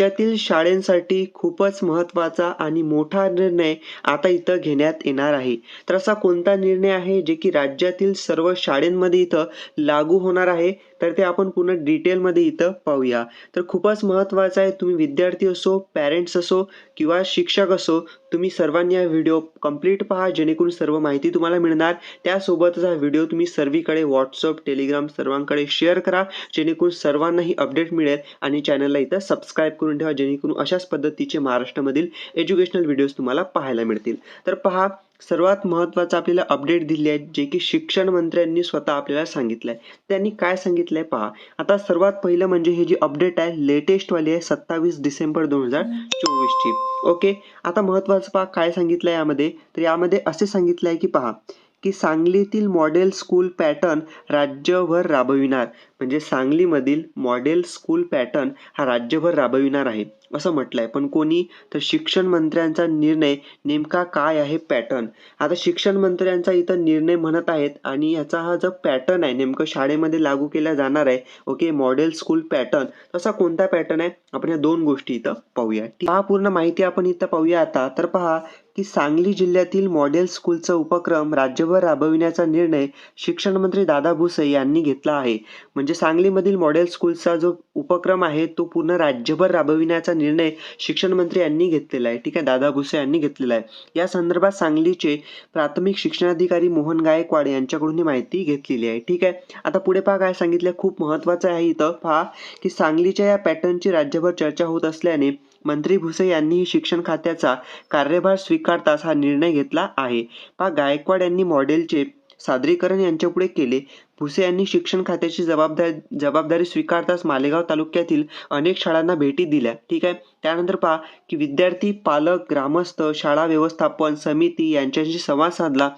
राज्यातील शाळेंसाठी खूपच महत्त्वाचा आणि मोठा निर्णय आता इथं घेण्यात येणार आहे. तर असा कोणता निर्णय आहे जे की राज्यातील सर्व शाळेंमध्ये इथं लागू होणार आहे? तर ते आपण पूर्ण डिटेलमध्ये इथं पाहूया. तर खूपच महत्त्वाचं आहे तुम्ही विद्यार्थी असो पॅरेंट्स असो किंवा शिक्षक असो तुम्ही सर्वांनी हा व्हिडिओ कंप्लीट पहा जेणेकरून सर्व माहिती तुम्हाला मिळणार. त्यासोबतच हा व्हिडिओ तुम्ही सर्वीकडे व्हॉट्सअप टेलिग्राम सर्वांकडे शेअर करा जेणेकरून सर्वांनाही अपडेट मिळेल आणि चॅनलला इथं सबस्क्राईब करून ठेवा जेणेकरून अशाच पद्धतीचे महाराष्ट्रामधील एज्युकेशनल व्हिडिओज तुम्हाला पाहायला मिळतील. तर पहा सर्वात महत्त्वाचं आपल्याला अपडेट दिले आहेत जे की शिक्षण मंत्र्यांनी स्वतः आपल्याला सांगितलं आहे त्यांनी काय सांगितलं आहे पहा आता सर्वात पहिलं म्हणजे हे जी अपडेट आहे लेटेस्टवाली आहे सत्तावीस डिसेंबर दोन हजार चोवीसची ओके आता महत्त्वाचं पहा काय सांगितलं आहे यामध्ये? तर यामध्ये असे सांगितलं आहे की पहा की सांगलीतील मॉडेल स्कूल पॅटर्न राज्यभर राबविणार. म्हणजे सांगलीमधील मॉडेल स्कूल पॅटर्न हा राज्यभर राबविणार आहे असं म्हटलंय. पण कोणी? तर शिक्षण मंत्र्यांचा निर्णय नेमका काय आहे पॅटर्न? आता शिक्षण मंत्र्यांचा इथं निर्णय म्हणत आहेत आणि याचा हा जो पॅटर्न आहे नेमकं शाळेमध्ये लागू केला जाणार आहे ओके मॉडेल स्कूल पॅटर्न तसा कोणता पॅटर्न आहे? आपण या दोन गोष्टी इथं पाहूया. ठीक- हा पूर्ण माहिती आपण इथं पाहूया आता. तर पहा की सांगली जिल्ह्यातील मॉडेल स्कूलचा उपक्रम राज्यभर राबविण्याचा निर्णय शिक्षणमंत्री दादा भुसे यांनी घेतला आहे. म्हणजे सांगलीमधील मॉडेल स्कूलचा जो उपक्रम आहे तो पूर्ण राज्यभर राबविण्याचा निर्णय शिक्षणमंत्री यांनी घेतलेला आहे. ठीक आहे दादा भुसे यांनी घेतलेला आहे. या संदर्भात सांगलीचे प्राथमिक शिक्षणाधिकारी मोहन गायकवाड यांच्याकडून ही माहिती घेतलेली आहे. ठीक आहे आता पुढे पहा काय सांगितलं. खूप महत्त्वाचं आहे इथं. पहा की सांगलीच्या या पॅटर्नची राज्यभर चर्चा होत असल्याने मंत्री भुसे यांनीही शिक्षण खात्याचा कार्यभार स्वीकारताच हा निर्णय घेतला आहे. पा. गायकवाड यांनी मॉडेलचे सादरीकरण यांच्यापुढे केले. भुसे यांनी शिक्षण खात्याची जबाबदारी जबाबदारी स्वीकारताच मालेगाव तालुक्यातील अनेक शाळांना भेटी दिल्या. ठीक आहे? त्यानंतर पहा की विद्यार्थी पालक ग्रामस्थ शाळा व्यवस्थापन समिती यांच्याशी संवाद साधला.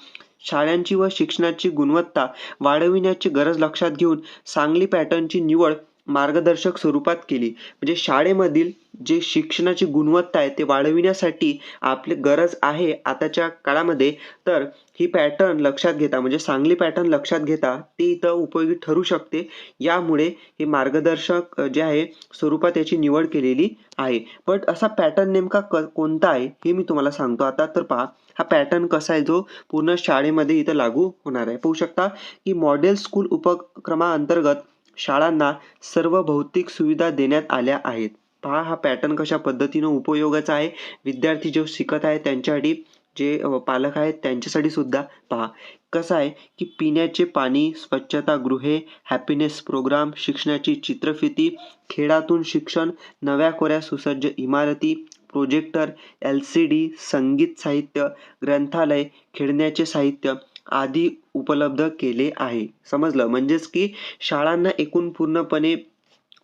शाळांची व शिक्षणाची गुणवत्ता वाढविण्याची गरज लक्षात घेऊन सांगली पॅटर्नची निवड मार्गदर्शक स्वरूपात केली. म्हणजे शाळेमधील जे शिक्षणाची गुणवत्ता आहे ते वाढविण्यासाठी आपली गरज आहे आताच्या काळामध्ये. तर ही पॅटर्न लक्षात घेता म्हणजे चांगली पॅटर्न लक्षात घेता ती इथं उपयोगी ठरू शकते. यामुळे हे मार्गदर्शक जे आहे स्वरूपात याची निवड केलेली आहे. बट असा पॅटर्न नेमका क कोणता आहे हे मी तुम्हाला सांगतो. आता तर पहा हा पॅटर्न कसा आहे जो पूर्ण शाळेमध्ये इथं लागू होणार आहे. पाहू शकता की मॉडेल स्कूल उपक्रमाअंतर्गत शाळांना सर्व भौतिक सुविधा देण्यात आल्या आहेत. पहा हा पॅटर्न कशा पद्धतीनं उपयोगाचा आहे. विद्यार्थी जे शिकत आहे त्यांच्यासाठी जे पालक आहेत त्यांच्यासाठी सुद्धा पहा. कसं आहे की पिण्याचे पाणी स्वच्छता गृहे हॅपीनेस प्रोग्राम शिक्षणाची चित्रफिती खेळातून शिक्षण नव्या कोऱ्या सुसज्ज इमारती प्रोजेक्टर एल सी डी संगीत साहित्य ग्रंथालय खेळण्याचे साहित्य आधी उपलब्ध केले आहे. समजलं? म्हणजेच की शाळांना एकूण पूर्णपणे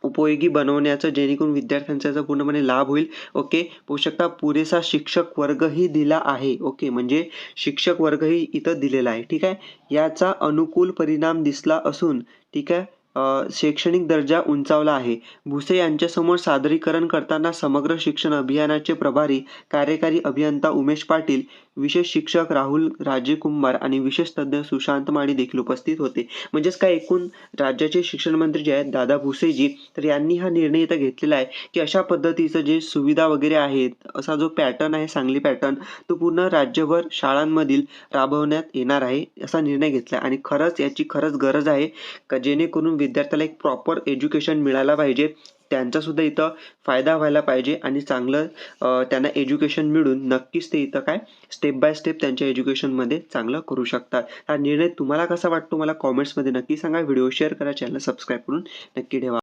उपयोगी बनवण्याचं जेणेकरून विद्यार्थ्यांचा याचा पूर्णपणे लाभ होईल. ओके? पोषकता पुरेसा शिक्षक वर्गही दिला आहे. ओके? म्हणजे शिक्षक वर्गही इथं दिलेला आहे. ठीक आहे? याचा अनुकूल परिणाम दिसला असून ठीक आहे? शैक्षणिक दर्जा उंचावला आहे. भुसे यांच्यासमोर सादरीकरण करताना समग्र शिक्षण अभियानाचे प्रभारी कार्यकारी अभियंता उमेश पाटील विशेष शिक्षक राहुल राजे कुंभार आणि विशेष तज्ज्ञ सुशांत माळी देखील उपस्थित होते. म्हणजेच काय एकूण राज्याचे शिक्षण मंत्री जे आहेत दादा भुसेजी तर यांनी हा निर्णय इथं घेतलेला आहे की अशा पद्धतीचं जे सुविधा वगैरे आहेत असा जो पॅटर्न आहे सांगली पॅटर्न तो पूर्ण राज्यभर शाळांमधील राबवण्यात येणार आहे असा निर्णय घेतला आणि खरंच याची खरंच गरज आहे का जेणेकरून विद्यार्थ्याला एक प्रॉपर एज्युकेशन मिळायला पाहिजे. त्यांचा सुद्धा इथं फायदा व्हायला पाहिजे आणि चांगलं त्यांना एज्युकेशन मिळून नक्कीच ते इथं काय स्टेप बाय स्टेप त्यांच्या एज्युकेशनमध्ये चांगलं करू शकतात. हा निर्णय तुम्हाला कसा वाटतो? मला कॉमेंट्समध्ये नक्की सांगा. व्हिडिओ शेअर करा. चॅनल सबस्क्राईब करून नक्की ठेवा.